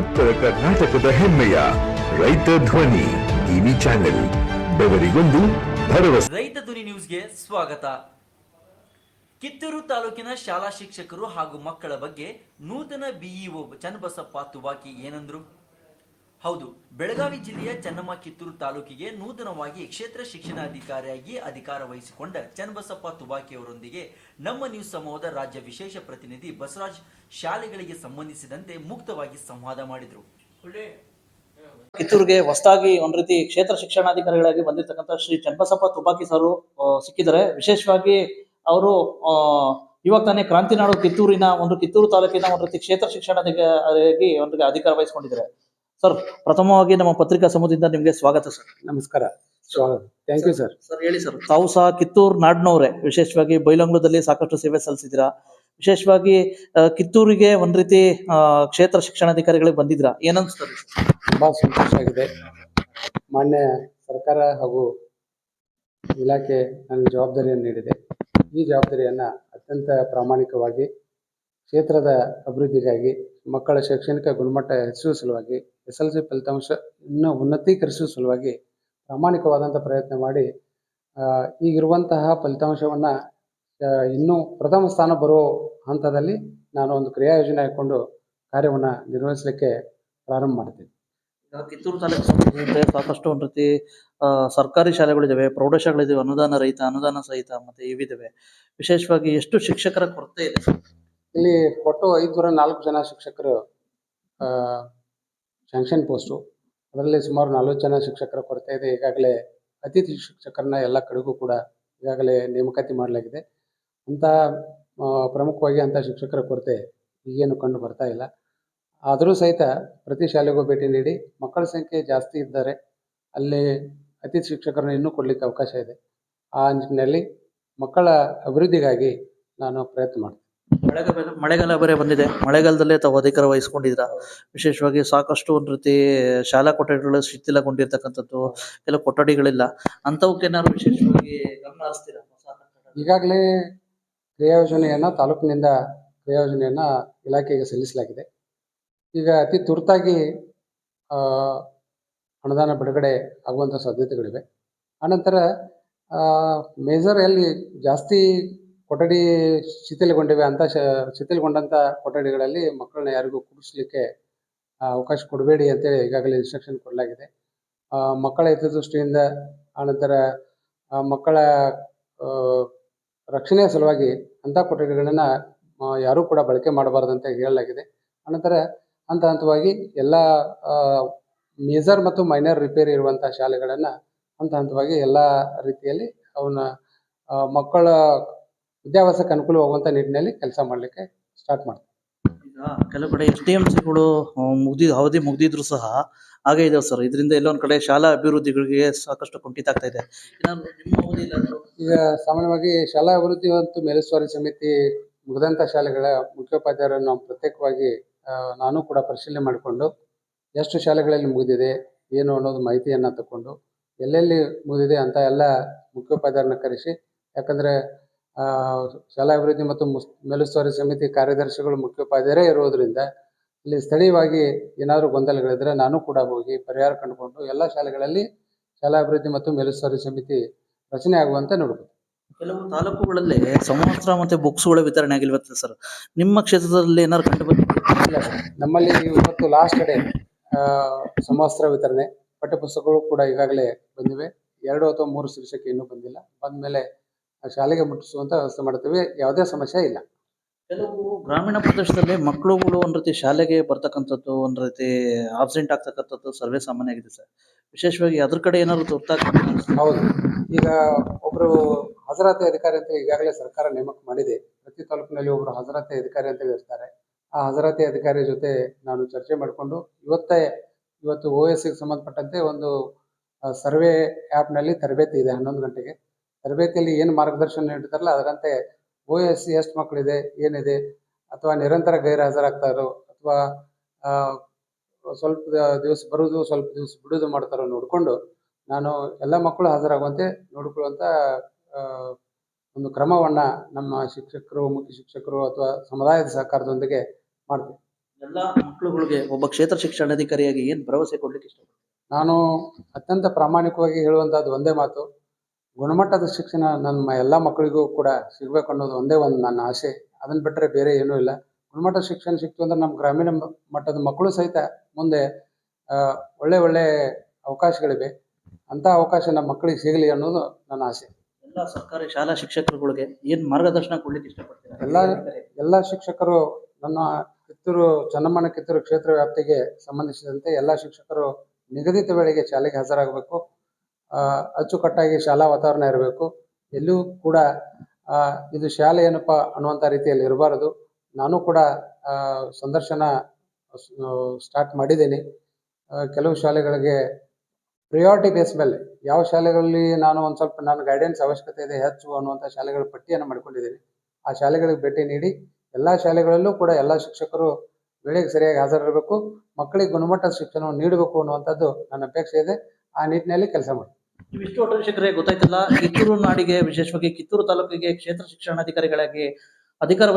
ಉತ್ತರ ಕರ್ನಾಟಕದ ಹೆಮ್ಮೆಯ ರೈತ ಧ್ವನಿ ಟಿವಿ ಚಾನೆಲ್, ಬೆವರಿಗೊಂದು ಭರವಸೆ. ರೈತ ಧ್ವನಿ ನ್ಯೂಸ್ಗೆ ಸ್ವಾಗತ. ಕಿತ್ತೂರು ತಾಲೂಕಿನ ಶಾಲಾ ಶಿಕ್ಷಕರು ಹಾಗೂ ಮಕ್ಕಳ ಬಗ್ಗೆ ನೂತನ ಬಿಇಒ ಚನ್ನಬಸಪ್ಪ ತುಬಾಕಿ ಏನಂದ್ರು? ಹೌದು. ಬೆಳಗಾವಿ ಜಿಲ್ಲೆಯ ಚನ್ನಮ್ಮ ಕಿತ್ತೂರು ತಾಲೂಕಿಗೆ ನೂತನವಾಗಿ ಕ್ಷೇತ್ರ ಶಿಕ್ಷಣಾಧಿಕಾರಿಯಾಗಿ ಅಧಿಕಾರ ವಹಿಸಿಕೊಂಡ ಚನ್ನಬಸಪ್ಪ ತುಬಾಕಿ ಅವರೊಂದಿಗೆ ನಮ್ಮ ನ್ಯೂಸ್ ಸಮೂಹದ ರಾಜ್ಯ ವಿಶೇಷ ಪ್ರತಿನಿಧಿ ಬಸವರಾಜ್ ಶಾಲೆಗಳಿಗೆ ಸಂಬಂಧಿಸಿದಂತೆ ಮುಕ್ತವಾಗಿ ಸಂವಾದ ಮಾಡಿದರು. ಕಿತ್ತೂರಿಗೆ ಹೊಸದಾಗಿ ಒಂದ್ ರೀತಿ ಕ್ಷೇತ್ರ ಶಿಕ್ಷಣಾಧಿಕಾರಿಗಳಾಗಿ ಬಂದಿರತಕ್ಕಂಥ ಶ್ರೀ ಚನ್ನಬಸಪ್ಪ ತುಬಾಕಿ ಸರ್ ಸಿಕ್ಕಿದ್ದಾರೆ. ವಿಶೇಷವಾಗಿ ಅವರು ಇವಾಗ ತಾನೇ ಕ್ರಾಂತಿನಾಡು ಕಿತ್ತೂರಿನ ಒಂದು ಕಿತ್ತೂರು ತಾಲೂಕಿನ ಒಂದು ರೀತಿ ಕ್ಷೇತ್ರ ಶಿಕ್ಷಣಾಧಿಕಾರಿಯಾಗಿ ಒಂದು ಅಧಿಕಾರ ವಹಿಸಿಕೊಂಡಿದ್ದಾರೆ. ಸರ್ ಪ್ರಥಮವಾಗಿ ನಮ್ಮ ಪತ್ರಿಕಾ ಸಮೂಹದಿಂದ ನಿಮಗೆ ಸ್ವಾಗತ ಸರ್ ನಮಸ್ಕಾರ. ಥ್ಯಾಂಕ್ ಯು ಸರ್ ಸರ್ ಹೇಳಿ ಸರ್ ತಾವು ಸಹ ಕಿತ್ತೂರು ನಾಡಿನವರೇ. ವಿಶೇಷವಾಗಿ ಬೈಲಂಗ್ಲೂದಲ್ಲಿ ಸಾಕಷ್ಟು ಸೇವೆ ಸಲ್ಲಿಸಿದಿರಾ ವಿಶೇಷವಾಗಿ ಕಿತ್ತೂರಿಗೆ ಒಂದ್ ರೀತಿ ಕ್ಷೇತ್ರ ಶಿಕ್ಷಣಾಧಿಕಾರಿಗಳಿಗೆ ಬಂದಿದ್ರಾ ಏನನ್ಸ್ತಾರೆ ತುಂಬಾ ಸಂತೋಷ ಆಗಿದೆ. ಮಾನ್ಯ ಸರ್ಕಾರ ಹಾಗೂ ಇಲಾಖೆ ನನಗೆ ಜವಾಬ್ದಾರಿಯನ್ನು ನೀಡಿದೆ. ಈ ಜವಾಬ್ದಾರಿಯನ್ನ ಅತ್ಯಂತ ಪ್ರಾಮಾಣಿಕವಾಗಿ ಕ್ಷೇತ್ರದ ಅಭಿವೃದ್ಧಿಗಾಗಿ ಮಕ್ಕಳ ಶೈಕ್ಷಣಿಕ ಗುಣಮಟ್ಟ ಹೆಚ್ಚಿಸುವ ಸಲುವಾಗಿ, ಎಸ್ ಎಲ್ ಸಿ ಫಲಿತಾಂಶ ಇನ್ನೂ ಉನ್ನತೀಕರಿಸುವ ಸಲುವಾಗಿ ಪ್ರಾಮಾಣಿಕವಾದಂಥ ಪ್ರಯತ್ನ ಮಾಡಿ ಈಗಿರುವಂತಹ ಫಲಿತಾಂಶವನ್ನು ಇನ್ನೂ ಪ್ರಥಮ ಸ್ಥಾನ ಬರೋ ಹಂತದಲ್ಲಿ ನಾನು ಒಂದು ಕ್ರಿಯಾ ಯೋಜನೆ ಹಾಕ್ಕೊಂಡು ಕಾರ್ಯವನ್ನು ನಿರ್ವಹಿಸಲಿಕ್ಕೆ ಪ್ರಾರಂಭ ಮಾಡ್ತೀನಿ. ಕಿತ್ತೂರು ತಾಲೂಕು ಸಂಬಂಧಿಸಿದಂತೆ ಸಾಕಷ್ಟು ಒಂದು ರೀತಿ ಸರ್ಕಾರಿ ಶಾಲೆಗಳಿದ್ದಾವೆ ಪ್ರೌಢಶಾಲೆಗಳಿದ್ದಾವೆ ಅನುದಾನ ರಹಿತ, ಅನುದಾನ ಸಹಿತ ಮತ್ತೆ ಇವಿದಾವೆ. ವಿಶೇಷವಾಗಿ ಎಷ್ಟು ಶಿಕ್ಷಕರ ಕೊರತೆ ಇದೆ? ಇಲ್ಲಿ ಒಟ್ಟು ಐದುನೂರ ನಾಲ್ಕು ಜನ ಶಿಕ್ಷಕರು ಶಾಂಕ್ಷನ್ ಪೋಸ್ಟು ಅದರಲ್ಲಿ ಸುಮಾರು ನಲವತ್ತು ಜನ ಶಿಕ್ಷಕರ ಕೊರತೆ ಇದೆ. ಈಗಾಗಲೇ ಅತಿಥಿ ಶಿಕ್ಷಕರನ್ನ ಎಲ್ಲ ಕಡೆಗೂ ಕೂಡ ಈಗಾಗಲೇ ನೇಮಕಾತಿ ಮಾಡಲಾಗಿದೆ. ಅಂಥ ಪ್ರಮುಖವಾಗಿ ಅಂಥ ಶಿಕ್ಷಕರ ಕೊರತೆ ಈಗೇನು ಕಂಡು ಬರ್ತಾ ಇಲ್ಲ. ಆದರೂ ಸಹಿತ ಪ್ರತಿ ಶಾಲೆಗೂ ಭೇಟಿ ನೀಡಿ ಮಕ್ಕಳ ಸಂಖ್ಯೆ ಜಾಸ್ತಿ ಇದ್ದಾರೆ ಅಲ್ಲಿ ಅತಿಥಿ ಶಿಕ್ಷಕರನ್ನ ಇನ್ನೂ ಕೊಡಲಿಕ್ಕೆ ಅವಕಾಶ ಇದೆ. ಆ ನಿಟ್ಟಿನಲ್ಲಿ ಮಕ್ಕಳ ಅಭಿವೃದ್ಧಿಗಾಗಿ ನಾನು ಪ್ರಯತ್ನ ಮಾಡ್ತೀನಿ. ಮಳೆಗಾಲ ಮಳೆಗಾಲ ಬೇರೆ ಬಂದಿದೆ. ಮಳೆಗಾಲದಲ್ಲೇ ತಾವು ಅಧಿಕಾರ ವಹಿಸ್ಕೊಂಡಿದ್ರ ವಿಶೇಷವಾಗಿ ಸಾಕಷ್ಟು ಒಂದು ರೀತಿ ಶಾಲಾ ಕೊಠಡಿಗಳು ಶಿಥಿಲಗೊಂಡಿರ್ತಕ್ಕಂಥದ್ದು, ಕೆಲವು ಕೊಠಡಿಗಳಿಲ್ಲ. ಅಂಥವಕ್ಕೇನಾದ್ರು ವಿಶೇಷವಾಗಿ ಗಮನ ಹರಿಸ್ತೀರಾ? ಈಗಾಗಲೇ ಕ್ರಿಯಾ ಯೋಜನೆಯನ್ನು, ತಾಲೂಕಿನಿಂದ ಕ್ರಿಯಾ ಯೋಜನೆಯನ್ನು ಇಲಾಖೆಗೆ ಸಲ್ಲಿಸಲಾಗಿದೆ. ಈಗ ಅತಿ ತುರ್ತಾಗಿ ಅನುದಾನ ಬಿಡುಗಡೆ ಆಗುವಂಥ ಸಾಧ್ಯತೆಗಳಿವೆ. ಆನಂತರ ಮೇಜರ್ ಅಲ್ಲಿ ಜಾಸ್ತಿ ಕೊಠಡಿ ಶಿಥಿಲಗೊಂಡಿವೆ ಅಂತ ಶ ಶಿಥಿಲಗೊಂಡಂಥ ಕೊಠಡಿಗಳಲ್ಲಿ ಮಕ್ಕಳನ್ನ ಯಾರಿಗೂ ಕೂಡಿಸ್ಲಿಕ್ಕೆ ಅವಕಾಶ ಕೊಡಬೇಡಿ ಅಂತೇಳಿ ಈಗಾಗಲೇ ಇನ್ಸ್ಟ್ರಕ್ಷನ್ ಕೊಡಲಾಗಿದೆ. ಮಕ್ಕಳ ಹಿತದೃಷ್ಟಿಯಿಂದ ಆನಂತರ ಮಕ್ಕಳ ರಕ್ಷಣೆಯ ಸಲುವಾಗಿ ಅಂಥ ಕೊಠಡಿಗಳನ್ನ ಯಾರೂ ಕೂಡ ಬಳಕೆ ಮಾಡಬಾರ್ದಂತ ಹೇಳಲಾಗಿದೆ. ಅನಂತರ ಹಂತ ಹಂತವಾಗಿ ಎಲ್ಲ ಮೇಜರ್ ಮತ್ತು ಮೈನರ್ ರಿಪೇರಿ ಇರುವಂಥ ಶಾಲೆಗಳನ್ನು ಹಂತ ಹಂತವಾಗಿ ಎಲ್ಲ ರೀತಿಯಲ್ಲಿ ಅವನ್ನ ಮಕ್ಕಳ ವಿದ್ಯಾಭ್ಯಾಸಕ್ಕೆ ಅನುಕೂಲವಾಗುವಂಥ ನಿಟ್ಟಿನಲ್ಲಿ ಕೆಲಸ ಮಾಡಲಿಕ್ಕೆ ಸ್ಟಾರ್ಟ್ ಮಾಡ್ತೀವಿ. ಈಗ ಕೆಲವು ಕಡೆ ಎಸ್ ಡಿ ಎಂ ಸಿಗಳು ಮುಗ್ದಿ ಅವಧಿ ಮುಗ್ದಿದ್ರು ಸಹ ಹಾಗೆ ಇದಾವೆ ಸರ್. ಇದರಿಂದ ಎಲ್ಲೊಂದು ಕಡೆ ಶಾಲಾ ಅಭಿವೃದ್ಧಿಗಳಿಗೆ ಸಾಕಷ್ಟು ಕುಂಠಿತ ಆಗ್ತಾ ಇದೆ. ಏನಾದ್ರು ನಿಮ್ಮ ಅವಧಿಯಲ್ಲಿ ಈಗ ಸಾಮಾನ್ಯವಾಗಿ ಶಾಲಾ ಅಭಿವೃದ್ಧಿ ಮತ್ತು ಮೇಲುಸ್ತುವಾರಿ ಸಮಿತಿ ಮುಗಿದಂಥ ಶಾಲೆಗಳ ಮುಖ್ಯೋಪಾಧ್ಯಾಯರನ್ನು ನಾವು ಪ್ರತ್ಯೇಕವಾಗಿ ನಾನು ಕೂಡ ಪರಿಶೀಲನೆ ಮಾಡಿಕೊಂಡು ಎಷ್ಟು ಶಾಲೆಗಳಲ್ಲಿ ಮುಗಿದಿದೆ ಏನು ಅನ್ನೋದು ಮಾಹಿತಿಯನ್ನು ತಗೊಂಡು ಎಲ್ಲೆಲ್ಲಿ ಮುಗಿದಿದೆ ಅಂತ ಎಲ್ಲ ಮುಖ್ಯೋಪಾಧ್ಯಾಯರನ್ನ ಕರೆಸಿ ಯಾಕಂದರೆ ಶಾಲಾ ಅಭಿವೃದ್ಧಿ ಮತ್ತು ಮುಸ್ ಮೇಲುಸ್ತುವಾರಿ ಸಮಿತಿ ಕಾರ್ಯದರ್ಶಿಗಳು ಮುಖ್ಯೋಪಾಧ್ಯಾಯರೇ ಇರೋದರಿಂದ ಇಲ್ಲಿ ಸ್ಥಳೀಯವಾಗಿ ಏನಾದರೂ ಗೊಂದಲಗಳಿದ್ರೆ ನಾನು ಕೂಡ ಹೋಗಿ ಪರಿಹಾರ ಕಂಡುಕೊಂಡು ಎಲ್ಲ ಶಾಲೆಗಳಲ್ಲಿ ಶಾಲಾ ಅಭಿವೃದ್ಧಿ ಮತ್ತು ಮೇಲುಸ್ತುವಾರಿ ಸಮಿತಿ ರಚನೆ ಆಗುವಂತೆ ನೋಡಬಹುದು ಕೆಲವು ತಾಲೂಕುಗಳಲ್ಲಿ ಸಮವಸ್ತ್ರ ಮತ್ತೆ ಬುಕ್ಸ್ಗಳ ವಿತರಣೆ ಆಗಿಲ್ವತ್ತ ಸರ್? ನಿಮ್ಮ ಕ್ಷೇತ್ರದಲ್ಲಿ ಏನಾದ್ರು ಕಂಡು ಸರ್. ನಮ್ಮಲ್ಲಿ ಇವತ್ತು ಲಾಸ್ಟ್ ಡೇ ಸಮವಸ್ತ್ರ ವಿತರಣೆ. ಪಠ್ಯಪುಸ್ತಕಗಳು ಕೂಡ ಈಗಾಗಲೇ ಬಂದಿವೆ. ಎರಡು ಅಥವಾ ಮೂರು ಶೀರ್ಷಕ್ಕೆ ಇನ್ನೂ ಬಂದಿಲ್ಲ. ಬಂದಮೇಲೆ ಶಾಲೆಗೆ ಮುಟ್ಟಿಸುವಂತ ವ್ಯವಸ್ಥೆ ಮಾಡ್ತೀವಿ. ಯಾವುದೇ ಸಮಸ್ಯೆ ಇಲ್ಲ. ಕೆಲವು ಗ್ರಾಮೀಣ ಪ್ರದೇಶದಲ್ಲಿ ಮಕ್ಕಳುಗಳು ಒಂದ್ ರೀತಿ ಶಾಲೆಗೆ ಬರ್ತಕ್ಕಂಥದ್ದು ಒಂದ್ ರೀತಿ ಆಬ್ಸೆಂಟ್ ಆಗ್ತಕ್ಕಂಥದ್ದು ಸರ್ವೇ ಸಾಮಾನ್ಯ ಆಗಿದೆ ಸರ್. ವಿಶೇಷವಾಗಿ ಅದ್ರ ಕಡೆ ಏನಾದ್ರು ತುರ್ತಾಗ್ತದೆ ಹೌದು. ಈಗ ಒಬ್ಬರು ಹಾಜರಾತಿ ಅಧಿಕಾರಿ ಅಂತ ಈಗಾಗಲೇ ಸರ್ಕಾರ ನೇಮಕ ಮಾಡಿದೆ. ಪ್ರತಿ ತಾಲೂಕಿನಲ್ಲಿ ಒಬ್ಬರು ಹಾಜರಾತಿ ಅಧಿಕಾರಿ ಅಂತ ಇರ್ತಾರೆ. ಆ ಹಾಜರಾತಿ ಅಧಿಕಾರಿ ಜೊತೆ ನಾನು ಚರ್ಚೆ ಮಾಡಿಕೊಂಡು ಇವತ್ತೇ ಇವತ್ತು ಓ ಎಸ್ಗೆ ಸಂಬಂಧಪಟ್ಟಂತೆ ಒಂದು ಸರ್ವೆ ಆ್ಯಪ್ನಲ್ಲಿ ತರಬೇತಿ ಇದೆ ಹನ್ನೊಂದು ಗಂಟೆಗೆ. ತರಬೇತಿಯಲ್ಲಿ ಏನು ಮಾರ್ಗದರ್ಶನ ನೀಡ್ತಾರಲ್ಲ ಅದರಂತೆ ಓ ಎಸ್ ಎಷ್ಟು ಮಕ್ಕಳಿದೆ ಏನಿದೆ ಅಥವಾ ನಿರಂತರ ಗೈರಹಾಜರಾಗ್ತಾರೋ ಅಥವಾ ಆ, ಸ್ವಲ್ಪ ದಿವಸ ಬರೋದು ಸ್ವಲ್ಪ ದಿವಸ ಬಿಡೋದು ಮಾಡ್ತಾರೋ ನೋಡಿಕೊಂಡು ನಾನು ಎಲ್ಲ ಮಕ್ಕಳು ಹಾಜರಾಗುವಂತೆ ನೋಡಿಕೊಳ್ಳುವಂಥ ಒಂದು ಕ್ರಮವನ್ನು ನಮ್ಮ ಶಿಕ್ಷಕರು ಮುಖ್ಯ ಶಿಕ್ಷಕರು ಅಥವಾ ಸಮುದಾಯದ ಸಹಕಾರದೊಂದಿಗೆ ಮಾಡ್ತೀವಿ ಎಲ್ಲ ಮಕ್ಕಳುಗಳಿಗೆ ಒಬ್ಬ ಕ್ಷೇತ್ರ ಶಿಕ್ಷಣಾಧಿಕಾರಿಯಾಗಿ ಏನು ಭರವಸೆ ಕೊಡಲಿಕ್ಕೆ ಇಷ್ಟ ನಾನು ಅತ್ಯಂತ ಪ್ರಾಮಾಣಿಕವಾಗಿ ಹೇಳುವಂಥದ್ದು ಒಂದೇ ಮಾತು. ಗುಣಮಟ್ಟದ ಶಿಕ್ಷಣ ನನ್ನ ಎಲ್ಲ ಮಕ್ಕಳಿಗೂ ಕೂಡ ಸಿಗಬೇಕು ಅನ್ನೋದು ಒಂದೇ ಒಂದು ನನ್ನ ಆಸೆ. ಅದನ್ನ ಬಿಟ್ಟರೆ ಬೇರೆ ಏನೂ ಇಲ್ಲ. ಗುಣಮಟ್ಟದ ಶಿಕ್ಷಣ ಸಿಕ್ತು ಅಂದ್ರೆ ನಮ್ಮ ಗ್ರಾಮೀಣ ಮಟ್ಟದ ಮಕ್ಕಳು ಸಹಿತ ಮುಂದೆ ಒಳ್ಳೆ ಒಳ್ಳೆ ಅವಕಾಶಗಳಿವೆ. ಅಂತ ಅವಕಾಶ ನಮ್ಮ ಮಕ್ಕಳಿಗೆ ಸಿಗಲಿ ಅನ್ನೋದು ನನ್ನ ಆಸೆ. ಎಲ್ಲ ಸರ್ಕಾರಿ ಶಾಲಾ ಶಿಕ್ಷಕರುಗಳಿಗೆ ಏನ್ ಮಾರ್ಗದರ್ಶನ ಕೊಡ್ಲಿಕ್ಕೆ ಇಷ್ಟಪಡ್ತೀರಾ? ಎಲ್ಲ ಎಲ್ಲ ಶಿಕ್ಷಕರು ನನ್ನ ಕಿತ್ತೂರು ಚನ್ನಮ್ಮನ ಕಿತ್ತೂರು ಕ್ಷೇತ್ರ ವ್ಯಾಪ್ತಿಗೆ ಸಂಬಂಧಿಸಿದಂತೆ ಎಲ್ಲ ಶಿಕ್ಷಕರು ನಿಗದಿತ ವೇಳೆಗೆ ಶಾಲೆಗೆ ಹಾಜರಾಗಬೇಕು. ಅಚ್ಚುಕಟ್ಟಾಗಿ ಶಾಲಾ ವಾತಾವರಣ ಇರಬೇಕು. ಎಲ್ಲೂ ಕೂಡ ಇದು ಶಾಲೆ ಏನಪ್ಪ ಅನ್ನುವಂಥ ರೀತಿಯಲ್ಲಿ ಇರಬಾರದು. ನಾನು ಕೂಡ ಸಂದರ್ಶನ ಸ್ಟಾರ್ಟ್ ಮಾಡಿದ್ದೀನಿ. ಕೆಲವು ಶಾಲೆಗಳಿಗೆ ಪ್ರಿಯಾರಿಟಿ ಬೇಸ್ ಮೇಲೆ. ಯಾವ ಶಾಲೆಗಳಲ್ಲಿ ನಾನು ಒಂದು ಸ್ವಲ್ಪ ನಾನು ಗೈಡೆನ್ಸ್ ಅವಶ್ಯಕತೆ ಇದೆ ಹೆಚ್ಚು ಅನ್ನುವಂಥ ಶಾಲೆಗಳ ಪಟ್ಟಿಯನ್ನು ಮಾಡ್ಕೊಂಡಿದ್ದೀನಿ. ಆ ಶಾಲೆಗಳಿಗೆ ಭೇಟಿ ನೀಡಿ, ಎಲ್ಲ ಶಾಲೆಗಳಲ್ಲೂ ಕೂಡ ಎಲ್ಲ ಶಿಕ್ಷಕರು ವೇಳೆಗೆ ಸರಿಯಾಗಿ ಹಾಜರಿರಬೇಕು. ಮಕ್ಕಳಿಗೆ ಗುಣಮಟ್ಟದ ಶಿಕ್ಷಣವನ್ನು ನೀಡಬೇಕು ಅನ್ನುವಂಥದ್ದು ನನ್ನ ಅಪೇಕ್ಷೆ ಇದೆ. ಆ ನಿಟ್ಟಿನಲ್ಲಿ ಕೆಲಸ ಮಾಡಿ. ಇವಿಷ್ಟು ಶಿಕ್ಷಕರೇ ಗೊತ್ತಾಯ್ತಲ್ಲ? ಕಿತ್ತೂರು ನಾಡಿಗೆ ವಿಶೇಷವಾಗಿ ಕಿತ್ತೂರು ತಾಲೂಕಿಗೆ ಕ್ಷೇತ್ರ ಶಿಕ್ಷಣಾಧಿಕಾರಿಗಳಾಗಿ ಅಧಿಕಾರ